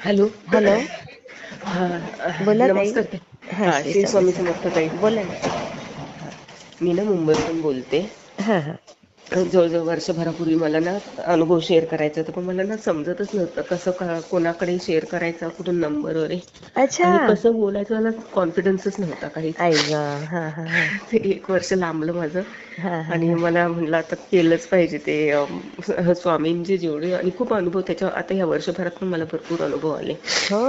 Hello. Hello. बोला. नमस्कार. हा, श्री स्वामी समर्थ ताई. बोला ना. मी ना मुंबईतून बोलते. हा हा. जवळजवळ वर्षभरापूर्वी मला ना अनुभव शेअर करायचा होता पण मला ना समजतच नव्हतं कसं का कोणाकडे शेअर करायचा कुठून नंबर वगैरे. अच्छा. आणि कसं बोलायचं मला कॉन्फिडन्सच नव्हता काहीच. आई ग हा हा हा. ते एक वर्ष लांबलं माझं. हा हा आणि मला म्हटलं आता केलंच पाहिजे ते स्वामींचे जेवढे आणि खूप अनुभव त्याच्या आता या वर्षभरात पण मला भरपूर अनुभव आले. हा.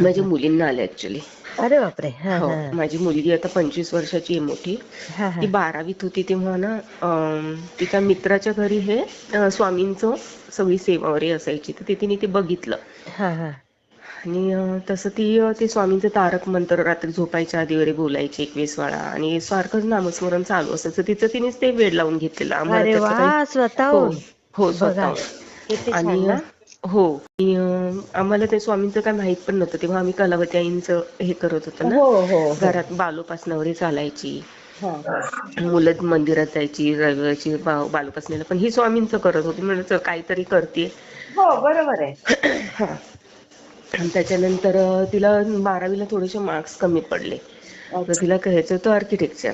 माझ्या मुलींना आले ऍक्च्युली अरे बापरे. हा हो. हा. माझी मुलगी आता पंचवीस वर्षाची आहे मोठी. हा हा. ती बारावीत होती तेव्हा ना तिच्या मित्राच्या घरी हे अं, स्वामींचं सगळी सेवा वगैरे असायची. तर ते तिने ते बघितलं. हा हा. आणि अं, तसं ती अं, ते स्वामींचं तारक मंत्र रात्री झोपायच्या आधी वगैरे बोलायची एकवीस वेळा. आणि सारखंच नामस्मरण चालू असायचं तिचं तिनेच ते वेळ लावून घेतलेलं. आम्हाला अरे त्याचं काही वा हो स्वतःहून हो बघा. स्वतःहून. किती छान आणि ना. हो. आणि, अं, आम्हाला ते स्वामींचं काय माहीत पण नव्हतं. तेव्हा आम्ही कलावती आईंचं हे करत होतो ना. हो हो हो. घरात बालोपासना वगैरे चालायची. हा. मुलं मंदिरात जायची रविवारची बा- बालोपासनेला पण ही स्वामींचं करत होती. म्हणजे चल काहीतरी करते हो बरोबर आहे. आणि त्याच्यानंतर अं, तिला बारावीला थोडेसे मार्क्स कमी पडले. तर अच्छा. तिला घ्यायचं होतं आर्किटेक्चर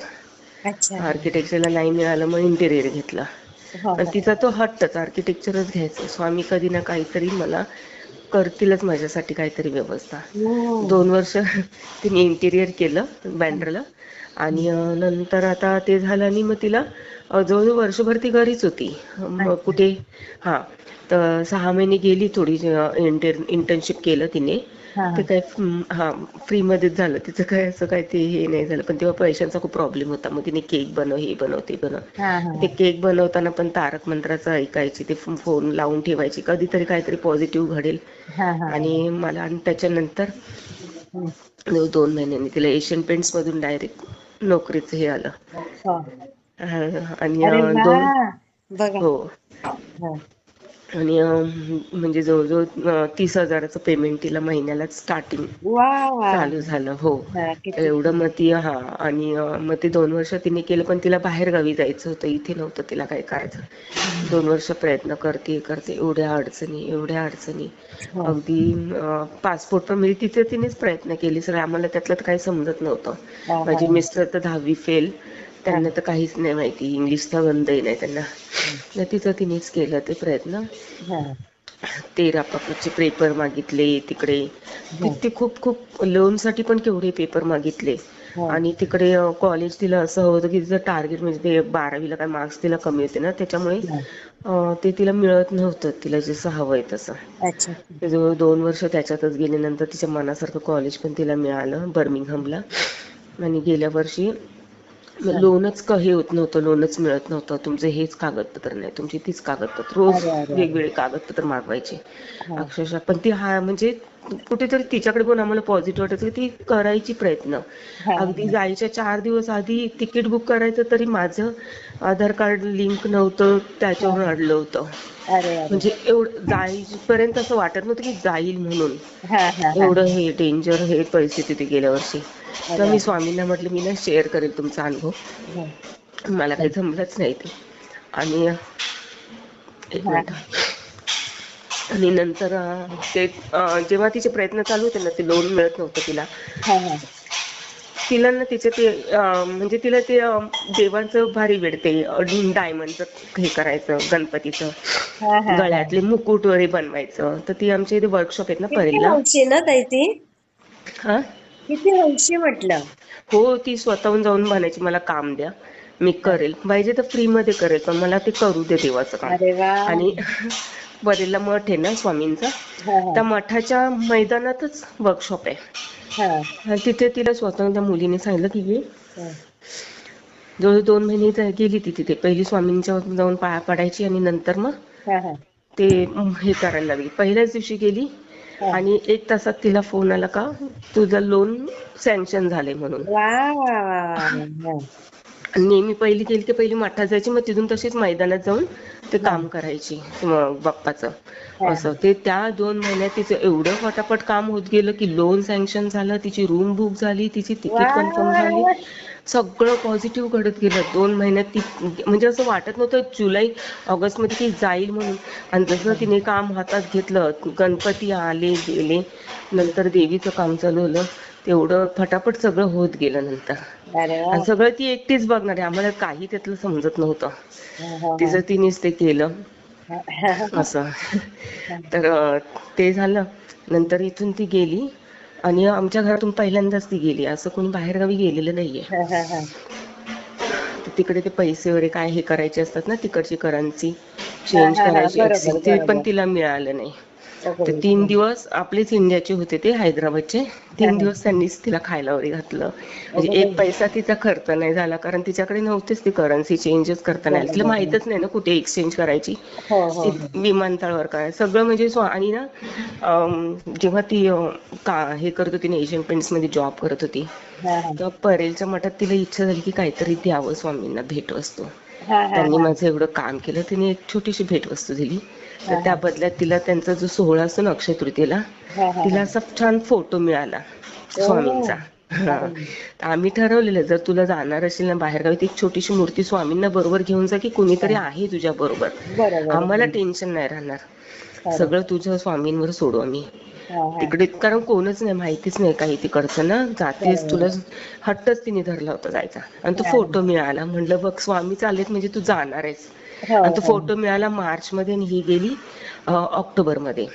अच्छा. आर्किटेक्चरला नाही मिळालं मग इंटेरियर घेतलं. आणि तिचा तो हट्टच आर्किटेक्चरच घ्यायचं. स्वामी कधी ना काहीतरी मला करतीलच माझ्यासाठी काहीतरी व्यवस्था. हम्म. दोन वर्ष तिने इंटिरियर केलं बँड्राला. आणि नंतर आता ते झालं आणि मग तिला जवळजवळ वर्षभर ती घरीच होती. मग कुठे हां. तर सहा महिने गेली थोडी इंटर्नशिप केलं तिने. हा ते काय हा फ्रीमध्येच झालं. तिचं काय असं काय ते हे नाही झालं. पण तेव्हा पैशांचा खूप प्रॉब्लेम होता. मग तिने केक बनव हे बनव ते बनव. ते केक बनवताना पण तारक मंत्राचं ऐकायची. ते फोन लावून ठेवायची. कधीतरी काहीतरी पॉझिटिव्ह घडेल. आणि मला आणि त्याच्यानंतर दोन महिन्यांनी तिला एशियन पेंट्स मधून डायरेक्ट नोकरीचं हे आलं. आणि दोन हा. आणि म्हणजे जवळजवळ तीस हजाराचं पेमेंट तिला महिन्याला स्टार्टिंग चालू झालं हो एवढं. मग ती हा आणि मग ते दोन वर्ष तिने केलं पण तिला बाहेर गावी जायचं होतं इथे नव्हतं तिला काय करायचं दोन वर्ष प्रयत्न करते करते एवढ्या अडचणी एवढ्या अडचणी हो. अगदी पासपोर्ट पण म्हणजे तिथे तिनेच प्रयत्न केले सर आम्हाला त्यातलं तर काही समजत नव्हतं माझे मिस्टर तर दहावी फेल. त्यांना तर काहीच नाही माहिती. इंग्लिशचा गंधही नाही त्यांना. तिचं तिनेच केलं ते प्रयत्न. हा. तेरा पकडचे पेपर मागितले तिकडे. किती खूप खूप लोनसाठी पण केवढे पेपर मागितले. आणि तिकडे कॉलेज तिला असं होतं की तिचं टार्गेट म्हणजे ते बारावीला काय मार्क्स तिला कमी होते ना त्याच्यामुळे ते तिला मिळत नव्हतं. तिला जसं हवंय तसं. ते दोन वर्ष त्याच्यातच गेले नंतर तिच्या मनासारखं कॉलेज पण तिला मिळालं बर्मिंगहमला आणि गेल्या वर्षी हा. लोनच काही होत नव्हतं लोनच मिळत नव्हतं. तुमचे हेच कागदपत्र नाही तुमची तीच कागदपत्र. रोज अरे अरे अरे. वेगवेगळे कागदपत्र मागवायचे. हा. अक्षरशः. पण ती हा म्हणजे कुठेतरी तिच्याकडे पण आम्हाला पॉझिटिव्ह वाटायचं की ती करायची प्रयत्न. हा. अगदी जायच्या चार दिवस आधी तिकीट बुक करायचं तरी माझं आधार कार्ड लिंक नव्हतं त्याच्यावरून अडलं होतं. अरे अरे. म्हणजे एवढं जाईपर्यंत असं वाटत नव्हतं की जाईल म्हणून. हा हा हा. एवढं हे डेंजर हे परिस्थिती ती गेल्या वर्षी. तर मी स्वामींना म्हटलं मी ना शेअर करेल तुमचा अनुभव. हा. मला काही जमलंच नाही ते. आणि एक. मिनिट. आणि नंतर ते जेव्हा तिचे प्रयत्न चालू होते ना ते लोन मिळत नव्हतं तिला. हा हा. तिला ना तिचे ते म्हणजे तिला ते देवांचं भारी वेडते डायमंडचं हे करायचं गणपतीचं. हा हा. गळ्यातले मुकुट वगैरे बनवायचं. तर ती आमच्या इथे वर्कशॉप आहेत ना हौशी ना ताई ती? हा? किती हौशी म्हटलं. हो ती स्वतःहून जाऊन म्हणायची मला काम द्या मी करेल. पाहिजे तर फ्री मध्ये करेल पण मला ते करू दे देवाचं काम. अरे वा. आणि बरेला मठ आहे ना स्वामींचा हा हा. त्या मठाच्या मैदानातच वर्कशॉप आहे. हा. आणि तिथे तिला स्वतः त्या मुलीने सांगितलं की ये हा. जवळ दोन महिने जा- गेली ती तिथे. पहिली स्वामींच्या जाऊन पाया पडायची आणि नंतर मग हा हा. ते हे करायला लागली. पहिल्याच दिवशी गेली. आणि एक तासात तिला फोन आला का तुझं लोन सँक्शन झाले म्हणून. नेहमी पहिली गेली की पहिली मठात जायची मग तिथून तशीच मैदानात जाऊन ते काम करायची बाप्पाचं. असं ते त्या दोन महिन्यात तिचं एवढं फटाफट काम होत गेलं की लोन सँक्शन झालं तिची रूम बुक झाली तिची तिकीट कन्फर्म झाली. सगळं पॉझिटिव्ह घडत गेलं. दोन महिन्यात ती म्हणजे असं वाटत नव्हतं जुलै ऑगस्टमध्ये ती जाईल म्हणून. आणि जसं तिने काम हातात घेतलं गणपती आले गेले नंतर देवीचं काम चालू झालं तेवढं फटाफट सगळं होत गेलं नंतर. सगळं ती एकटीच बघणार आहे. आम्हाला काही त्यातलं समजत नव्हतं. तिचं तिनेच ते केलं. असं. तर ते झालं. नंतर इथून ती गेली. आणि आमच्या घरातून पहिल्यांदाच ती गेली असं कोणी बाहेरगावी गेलेलं नाहीये हा, हा, हा. तिकडे ते पैसे वगैरे काय हे करायचे असतात ना तिकडची करन्सी चेंज करायची ते पण. तिला मिळालं नाही. तर तीन दिवस आपलेच इंडियाचे होते ते हैदराबादचे. तीन दिवस त्यांनीच तिला खायला वगैरे घातलं. म्हणजे एक पैसा तिचा खर्च नाही झाला कारण तिच्याकडे नव्हतेच ती करन्सी चेंजच करता नाही आली. तिला माहितच नाही ना कुठे एक्सचेंज करायची. हो हो. विमानतळावर काय. सगळं म्हणजे आणि ना जेव्हा ती का हे करत होती ना एशियन पेंट्समध्ये जॉब करत होती हा, हा. तेव्हा परेलच्या मठात तिला इच्छा झाली की काहीतरी द्यावं स्वामींना भेटवस्तू. हा, हा, त्यांनी हा. माझं एवढं काम केलं. तिने एक छोटीशी भेटवस्तू दिली. तर त्या बदल्यात तिला त्यांचा जो सोहळा असतो ना अक्षय तृतीयेला. तिला असा छान फोटो मिळाला स्वामींचा. हा. आम्ही ठरवलेलं जर तुला जाणार असेल ना बाहेरगावी ती एक छोटीशी मूर्ती स्वामींना बरोबर घेऊन जा की कोणीतरी आहे तुझ्या बरोबर. आम्हाला टेन्शन नाही राहणार. सगळं तुझं स्वामींवर सोडू आम्ही. तिकडे कारण कोणच नाही माहितीच नाही काही तिकडचं ना. जातेस तुला हट्टच तिने धरला होता जायचा. आणि तो फोटो मिळाला. म्हणलं बघ स्वामी चालेत म्हणजे तू जाणार आहेस. आणि तो फोटो मिळाला मार्च मध्ये आणि ही गेली ऑक्टोबरमध्ये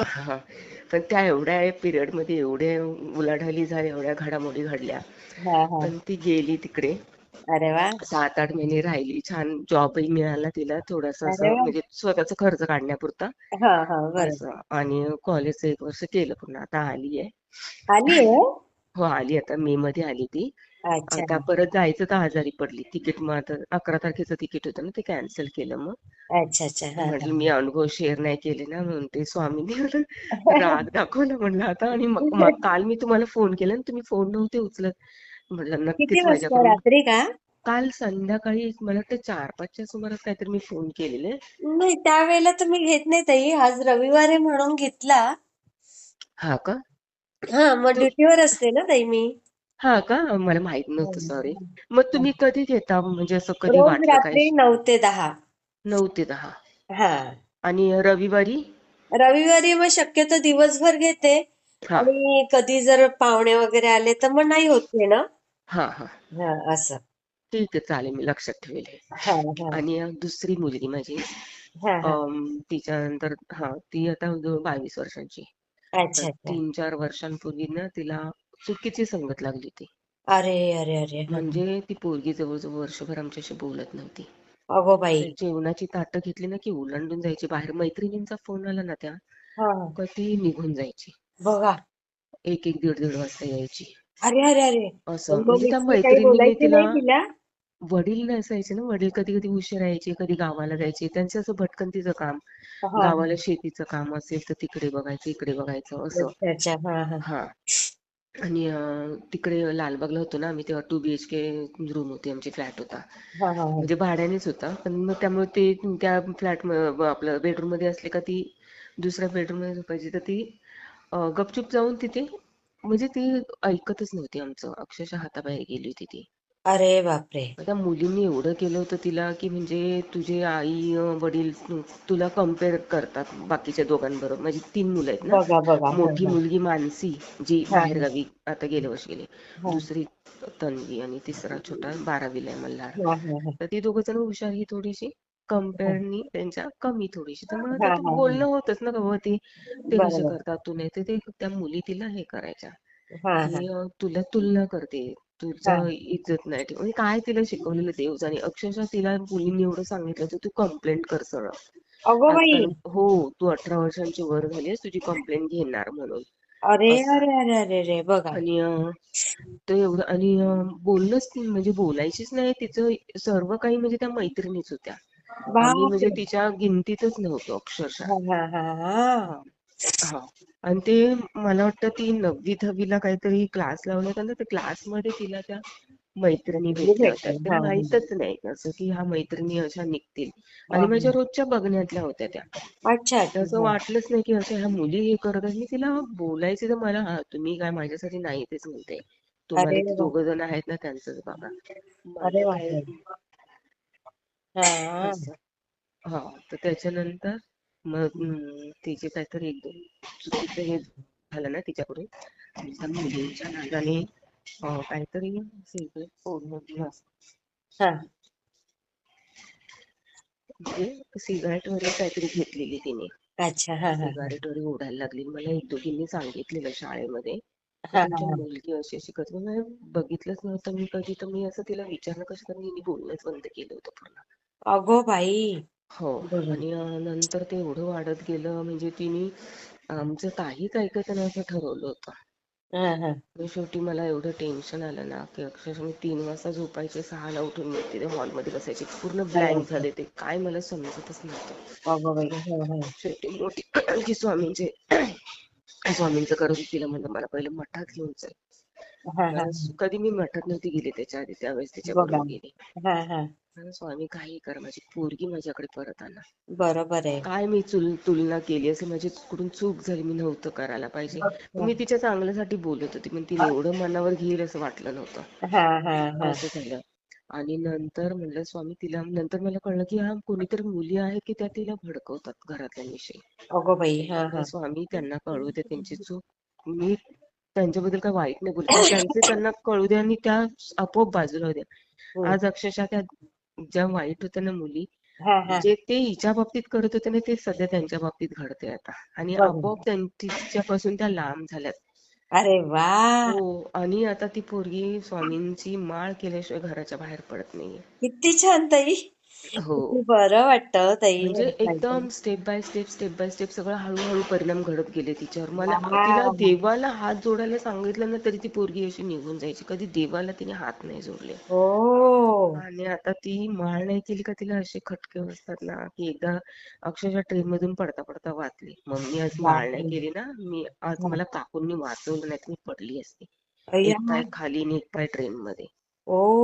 हा. पण त्या एवढ्या पिरियडमध्ये एवढे उलाढाली झाल्या एवढ्या घडामोडी घडल्या. हा हा. पण ती गेली तिकडे. अरे वा. सात आठ महिने राहिली. छान जॉबही मिळाला तिला थोडासा. म्हणजे स्वतःचा खर्च काढण्यापुरता. हा हा आणि कॉलेजचं एक वर्ष केलं पुन्हा. आता आली आहे आली आहे हो आली आता. मे मध्ये आली ती. आता परत जायचं तर आजारी पडली. तिकीट मग आता अकरा तारखेचं तिकीट होतं ना ते कॅन्सल केलं मग. अच्छा अच्छा. हा म्हटलं मी अनुभव शेअर नाही केले ना म्हणून ते स्वामींनी राग दाखवला. म्हणलं आता आणि मग मग काल मी तुम्हाला फोन केला आणि तुम्ही फोन नव्हते उचलत. म्हटलं किती नक्कीच वाजता? माझ्याकडून रात्री का? काल संध्याकाळी मला वाटतं चार पाचच्या सुमारास काहीतरी मी फोन केलेले. नाही त्यावेळेला तुम्ही घेत नाही ताई. आज रविवार आहे म्हणून घेतला. हा का? हा मग ड्युटीवर असते ना ताई मी. हा का? मला माहीत नव्हतं सॉरी मग तुम्ही कधी घेता? म्हणजे असं कधी रोज वाटलं काय? रात्री नऊ ते दहा. नऊ ते दहा. हा. आणि रविवारी? रविवारी मग शक्यतो दिवसभर घेते. हा. आणि कधी जर पाहुणे वगैरे आले तर मग नाही होत ना? हा हा. हा असं. ठीक आहे चालेल मी लक्षात ठेवेल हे. हा हा. आणि अ, दुसरी मुलगी माझी. हा हा. अम, तिच्यानंतर हा ती आता जवळ बावीस वर्षांची. तर अच्छा. तीन चार वर्षांपूर्वी ना तिला चुकीची संगत लागली होती. अरे अरे अरे. म्हणजे ती पोरगी जवळजवळ वर्षभर आमच्याशी बोलत नव्हती. अगो बाई. तर जेवणाची ताटं घेतली ना की ओलांडून जायची. बाहेर मैत्रिणींचा फोन आला ना त्या हा. का ती निघून जायची. बघा. एक एक दीड दीड वाजता यायची. अरे अरे अरे. असं. मग म्हणजे त्या मिस्टर काही मैत्रिणींनी बोलायचे तिला नाही तिला? वडील नसायचे ना. वडील कधी कधी उशीर यायचे कधी गावाला जायचे. त्यांचं असं भटकंतीचं काम. हा. गावाला शेतीचं काम असेल तर तिकडे बघायचं इकडे बघायचं असं. अच्छा अच्छा. हा हा. हा. आणि अं, तिकडे लालबागला होतो ना आम्ही तेव्हा टू बीएचके रूम होती आमची फ्लॅट होता. हा हा हा. म्हणजे भाड्यानेच होता पण मग त्यामुळे ते त्या फ्लॅट आपलं बेडरूममध्ये असले का ती दुसऱ्या बेडरूममध्ये झोपायची तर ती अं, गपचूप जाऊन तिथे म्हणजे ती ऐकतच नव्हती आमचं. अक्षरशः हाताबाहेर गेली होती ती. अरे बापरे. त्या मुलींनी एवढं केलं होतं तिला की म्हणजे तुझे आई अं, वडील तु- तुला कंपेअर करतात बाकीच्या दोघांबरोबर. माझी तीन मुलं आहेत ना. बघा हा, मोठी हा. मुलगी मानसी जी हा. बाहेरगावी आता गेल्या वर्षी गेली. हा. दुसरी तन्वी आणि तिसरा छोटा बारावीला आहे मल्हार. हा, हा, हा. तर ती दोघं जण हुशार ही थोडीशी. कम्पेअरनी त्यांच्या कमी थोडीशी. तर मग हा, हा, बोलणं होतच ना बाबा ते ते कसे बरोबर. करतात तू नाही तर ते त्या मुली तिला हे करायच्या हा हा. अं, तुला तुलना करते. तुझं इज्जत नाही ठेव म्हणजे काय तिला शिकवलेलं देव जाणे? अक्षरशः तिला मुलींनी एवढं सांगितलं होतं तू कंप्लेंट कर सरळ. अगो बाई. आजकाल हो तू अठरा वर्षांची वर झालीस तुझी कंप्लेंट घेणार म्हणून. अरे अरे अरे अरे अरे बघा. आणि अं, ते एवढं आणि अं, बोललंच नाही म्हणजे बोलायचीच नाही. तिचं सर्व काही म्हणजे त्या मैत्रिणीच होत्या. आम्ही म्हणजे तिच्या गिनतीतच नव्हतो अक्षरशः. हा हा हा हा. हा. आणि ते मला वाटतं ती नववी दहावीला काहीतरी क्लास लावण्यात आला त्या क्लासमध्ये तिला त्या मैत्रिणी भेटल्या होत्या. भेटल्या. ते हा, हा. माहीतच नाही असं की ह्या मैत्रिणी अशा निघतील. आणि माझ्या रोजच्या बघण्यातल्या होत्या त्या. अच्छा असं. वाटलंच नाही की असं ह्या मुली हे करत आहेत. मी तिला बोलायचे तर मला हा तुम्ही काय माझ्यासाठी नाही तेच म्हणते. तुम्हाला दोघं जण आहेत ना त्यांचंच बघा हा. हा. तर त्याच्यानंतर मग तिचे काहीतरी एक दोन चुकीचं हे झालं ना तिच्याकडून त्या मुलींच्या काहीतरी हा. म्हणजे सिगारेट वगैरे काहीतरी घेतलेली तिने. अच्छा सिगारेट वगैरे ओढायला लागली. मला एक दोघींनी सांगितलेलं शाळेमध्ये. तर मुलगी अशी अशी करते. मी म्हणे, बघितलंच नव्हतं मी कधी तर मी असं तिला विचारणं कसं कारण हिने बोलणंच बंद केलं होतं पूर्ण. अगो बाई हो. बघ आणि अं, नंतर ते एवढं वाढत गेलं म्हणजे तिने आमचं काहीच ऐकायचं नाही असं ठरवलं होतं. हा हा. शेवटी मला एवढं टेन्शन आलं ना की अक्षरशः मी तीन वाजता झोपायचे सहाला उठून मी तिथे हॉलमध्ये बसायचे. पूर्ण अरे ब्लँक बापरे. झाले ते. काय मला समजतच नव्हतं. अगो बाई हा हा. शेवटी मोठी जी स्वामींचे स्वामींचं होती तिला म्हणलं मला पहिलं मठात घेऊन चल. हा हा. कधी मी मठात नव्हती गेली त्याच्या आधी त्यावेळेस बघा. तिच्याबरोबर गेली. हा हा. स्वामी काही कर. माझी पोरगी माझ्याकडे परत आणा. बरोबर आहे. काय मी चुल तुलना केली असेल माझी कुठून चूक झाली मी नव्हतं करायला पाहिजे. मी तिच्या चांगल्यासाठी बोलत होती पण तिने एवढं मनावर घेईल असं वाटलं नव्हतं. हा हा हा. असं झालं. आणि नंतर म्हणलं स्वामी तिला नंतर मला कळलं की हा कोणीतरी मुली आहेत की त्या तिला भडकवतात घरातल्यांविषयी हा हा. स्वामी त्यांना कळू दे त्यांची चूक. मी त्यांच्याबद्दल काय वाईट नाही बोलत. त्यांचे त्यांना कळू दे आणि त्या आपोआप बाजूला होत्या हम्म. आज अक्षरशः त्या ज्या वाईट होत्या ना मुली हा हा. जे ते हिच्या बाबतीत करत होते ना ते सध्या त्यांच्या बाबतीत घडते आता. आणि बघा आपोआप त्यां- तिच्यापासून त्या लांब झाल्यात. अरे वा! हो आणि आता ती पोरगी स्वामींची माळ केल्याशिवाय घराच्या बाहेर पडत नाहीये. किती छान ताई. हो. किती बरं वाटतं ताई म्हणजे एकदम. Step by step step by step सगळं हळूहळू परिणाम घडत गेले तिच्यावर. मला तिला देवाला हात जोडायला सांगितलं ना तरी ती पोरगी अशी निघून जायची. कधी देवाला तिने हात नाही जोडले. हो. आणि आता ती माळ नाही केली का तिला असे खटके बसतात ना की एकदा अक्षरशः ट्रेन मधून पडता पडता वाचली. मग मी आज माळ नाही बापरे केली ना मी आज हा. मला काकूंनी वाचवलं नाही तर मी पडली असती. अय्या. एक पाय खाली आणि एक पाय ट्रेन मध्ये ओ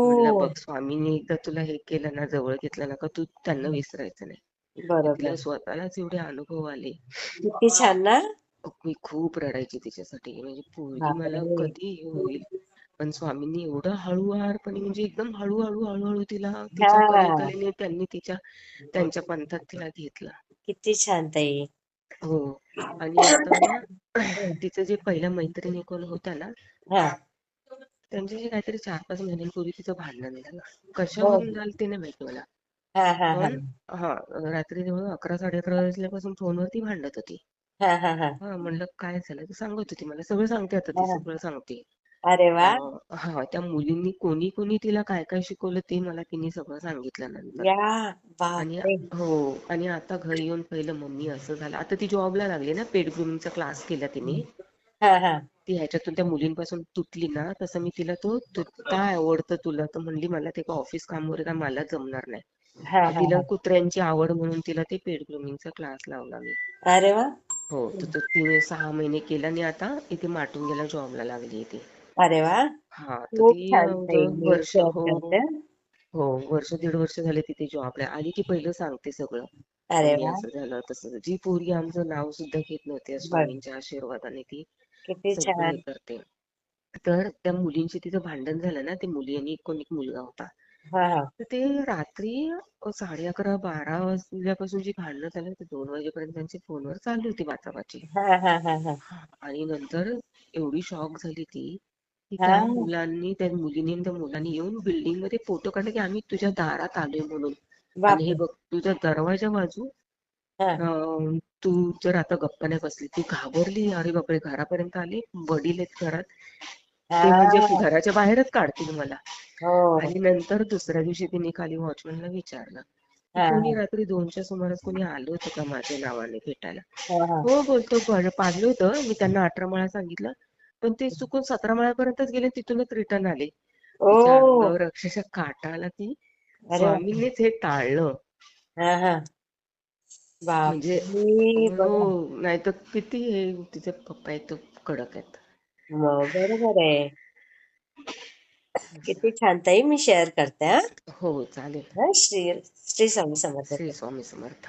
म्हणलं बघ स्वामींनी एकदा तुला हे केलं ना जवळ घेतलं ना का तू त्यांना विसरायचं नाही. तर बरोबर. तिला स्वतःलाच एवढे अनुभव आले. किती छान ना. मी खूप रडायची तिच्यासाठी. म्हणजे पोरगी मला बापरे कधी हे होईल. पण स्वामींनी एवढं हळूवारपणे म्हणजे एकदम हळूहळू हळूहळू तिला हा. तिच्या कलेकलेने त्यांनी तिच्या त्यांच्या पंथात तिला घेतलं. किती छान ताई. हो. आणि आता ना तिचं जे पहिल्या मैत्रिणी कोण होत्या ना हा. त्यांच्याशी काहीतरी चार पाच महिन्यांपूर्वी तिचं भांडण झालं. कशावरून झालं ते नाही माहिती मला. हा हा हा. पण हा रात्री जवळ अकरा साडे अकरा वाजल्यापासून फोनवरती भांडत होती. हा हा हा. हा म्हणलं काय झालं तर सांगत होती मला. सगळं सांगते आता ती हा. सगळं सांगते. अरे वा. अं, हा त्या मुलींनी कोणी कोणी तिला काय काय शिकवलं ते मला तिने सगळं सांगितलं नंतर. या आणि बापरे. हो आणि आता घरी येऊन पहिलं मम्मी असं झालं. आता ती जॉबला लागली ना पेड ग्रुमिंगचा क्लास केला तिने. हा हा. ती ह्याच्यातून त्या मुलींपासून तुटली ना तसं मी तिला तो तू काय आवडतं तुला. तर म्हणली मला ते ऑफिस काम वगैरे काय मला जमणार नाही. हा तर हा तिला हा. कुत्र्यांची आवड म्हणून तिला ते पेड ग्रुमिंगचा क्लास लावला मी. अरे वा! हो तर तो तिने सहा महिने केला आणि आता इथे माटुंग्याला जॉबला लागली ती. अरे वा! हा तर खूप ती छान अं, ताई जवळ मी वर्ष हो करते हो वर्ष दीड वर्ष झाले तिथे जॉबला आली की पहिलं सांगते सगळं. अरे मम्मी वा! असं झालं तसं. झालं. जी पोरगी आमचं नाव सुद्धा घेत नव्हती या स्वामींच्या आशीर्वादाने ती. किती करते तर त्या मुलींशी तिचं भांडण झालं ना ते मुली आणि कोण एक मुलगा होता. हा हा. तर ते रात्री अ, साडे अकरा बारा वाजल्यापासून जी भांडणं झाली ते दोन वाजेपर्यंत त्यांची फोनवर चालू होती हा हा हा हा हा, आणि नंतर एवढी शॉक झाली ती की हा. त्या मुलांनी त्या मुलींनी आणि त्या मुलांनी येऊन बिल्डिंगमध्ये फोटो काढले की आम्ही तुझ्या दारात आलोय म्हणून. आणि हे बापरे. बघ तुझ्या दरवाजा बाजू अं, तू जर आता गप्पा नाही बसली ती घाबरली अरे बापरे घरापर्यंत आली वडील आहेत घरात. ते म्हणजे हा घराच्या बाहेरच काढतील मला. हो. आणि नंतर दुसऱ्या दिवशी तिने खाली वॉचमॅनला विचारलं की हा. कोणी रात्री दोनच्या सुमारास कोणी आलं होतं का माझ्या नावाने भेटायला? हा हा. हो बोलतो "बरं, पाहिलं होतं. मी त्यांना अठरा माळा सांगितलं पण ते चुकून सतरा माळ्यापर्यंतच गेले तिथूनच रिटर्न आले. ओ. तिच्या अंगावर अक्षरशः काटा आला अरे वा स्वामींनीच हे टाळलं. हा हा. म्हणजे बापरे बघा हो नाही तर किती हे तिचे पप्पा आहेत तो कडक आहेत. मग बरोबर आहे. किती छान ताई मी शेअर करते हा. हो चालेल. हा, श्री श्री स्वामी समर्थ. श्री स्वामी समर्थ.